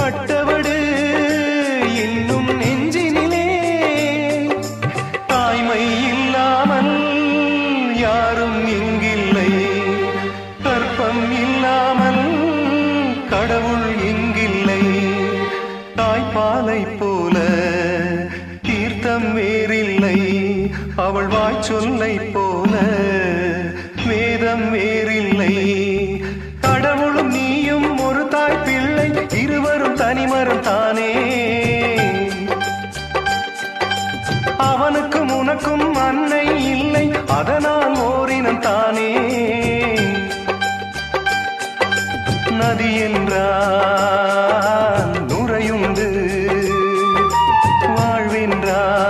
பட்டவடு. இன்னும் நெஞ்சினிலே தாய்மை இல்லாமல் யாரும் இங்கில்லை. கற்பம் இல்லாமல் கடவுள் இங்கில்லை. தாய்ப்பாலை போல தீர்த்தம் வேறில்லை. அவள் வாய் போல தனிமரம் தானே. அவனுக்கும் உனக்கும் அன்னை இல்லை அதனால் ஓரினம் தானே. நதி என்றான் நுரையுண்டு வாழ்வின்றான்